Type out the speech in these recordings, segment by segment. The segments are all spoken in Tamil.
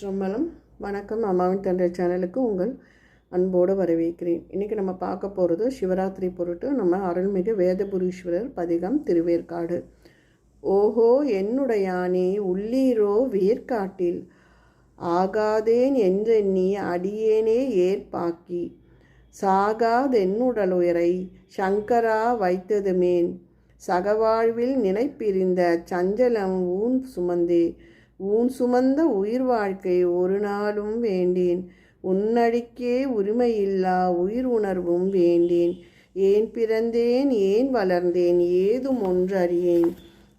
வணக்கம் அம்மாவின் தந்தை சேனலுக்கு உங்கள் அன்போடு வரவேற்கிறேன். இன்றைக்கி நம்ம பார்க்க போகிறது சிவராத்திரி பொருட்டு நம்ம அருள்மிகு வேதபுரீஸ்வரர் பதிகம் திருவேற்காடு. ஓஹோ என்னுடையானே உள்ளீரோ வேர்க்காட்டில் ஆகாதேன் என்றெண்ணி அடியேனே ஏற்பாக்கி. சாகாதென்னுடலுயரை சங்கரா வைத்ததுமேன். சகவாழ்வில் நினைப்பிரிந்த சஞ்சலம் ஊன் சுமந்தே. ஊன் சுமந்த உயிர் வாழ்க்கை ஒரு நாளும் வேண்டேன். உன்னடிக்கே உரிமையில்லா உயிர் உணர்வும் வேண்டேன். ஏன் பிறந்தேன் ஏன் வளர்ந்தேன் ஏதும் ஒன்றறியேன்.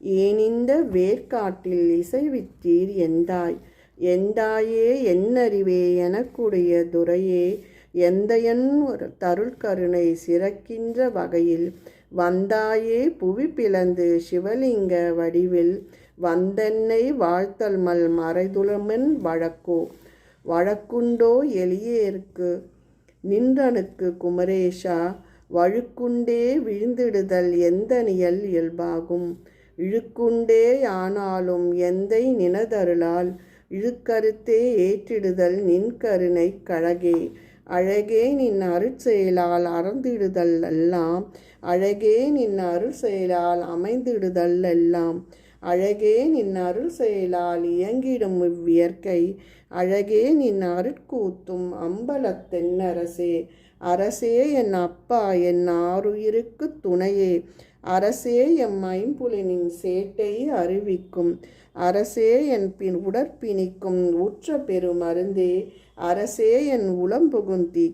ஏன் இந்த வேர்க்காட்டில் இசைவித்தீர் எந்தாய்? எந்தாயே என்னறிவே எனக்குடைய துறையே? எந்த ஒரு தருள் கருணை சிறக்கின்ற வகையில்? வந்தாயே புவி பிளந்து சிவலிங்க வடிவில். வந்தென்னை வாழ்த்தல் மல் மறைதுளமென் வழக்கோ. வழக்குண்டோ எளியேற்கு. நின்றனுக்கு குமரேஷா வழுக்குண்டே விழுந்திடுதல் எந்த நியல் இயல்பாகும். இழுக்குண்டே ஆனாலும் எந்தை நினதருளால் இழுக்கருத்தே ஏற்றிடுதல் நின் கருணை கழகே. அழகே நின் அருட்செயலால் அறந்திடுதல் எல்லாம் அழகே நின் அருள் செயலால் அமைந்திடுதல் எல்லாம். அழகே நின் அருள் செயலால் இயங்கிடும் இவ்வியற்கை. அழகே நின் அருட்கூத்தும் அம்பலத்தென்னரசே அரசே அரசே என் அப்பா என் ஆறுயிருக்கு துணையே. அரசே எம் ஐம்புலனின் சேட்டை அறிவிக்கும். அரசே என் பின் உடற்பிணிக்கும் உற்ற பெருமருந்தே. அரசே என் உளம்புகுந்தி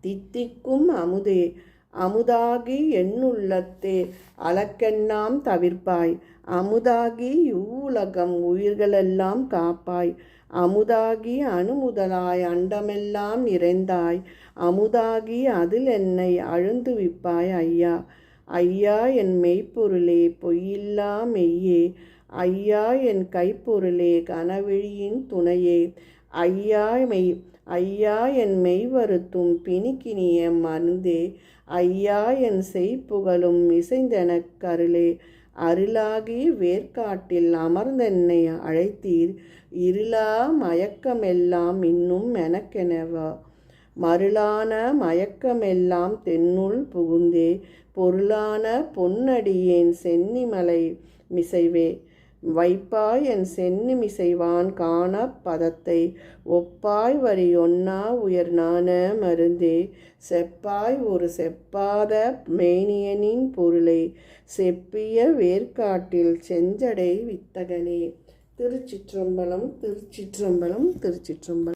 தித்திக்கும் அமுதே. அமுதாகி என்னுள்ளத்தே அலக்கெண்ணாம் தவிர்ப்பாய். அமுதாகி இவ்வுலகம் உயிர்களெல்லாம் காப்பாய். அமுதாகி அணுமுதலாய் அண்டமெல்லாம் நிறைந்தாய். அமுதாகி அதில் என்னை அழுந்துவிப்பாய் ஐயா. ஐயா என் மெய்ப்பொருளே பொய்யில்லா மெய்யே. ஐயா என் கைப்பொருளே கனவிழியின் துணையே. ஐயா மெய் ஐயா என் மெய் வருத்தும் பிணிக்கினிய மருந்தே. ஐயா என் செய்ப்புகழும் இசைந்தெனக் கருளே. அருளாகி வேர்க்காட்டில் அமர்ந்தென்னை அழைத்தீர். இருளா மயக்கமெல்லாம் இன்னும் எனக்கெனவா மருளான மயக்கமெல்லாம் தென்னுள் புகுந்தே. பொருளான பொன்னடியேன் சென்னிமலை மிசைவே. வைப்பாய் என் சென்னிமி செய்வான் காண பதத்தை. ஒப்பாய் வரி ஒன்னா உயர் நாண மருந்தே. செப்பாய் ஒரு செப்பாத மேனியனின் பொருளை. செப்பிய வேர்க்காட்டில் செஞ்சடை வித்தகனே. திருச்சிற்றம்பலம் திருச்சிற்றம்பலம் திருச்சிற்றம்பலம்.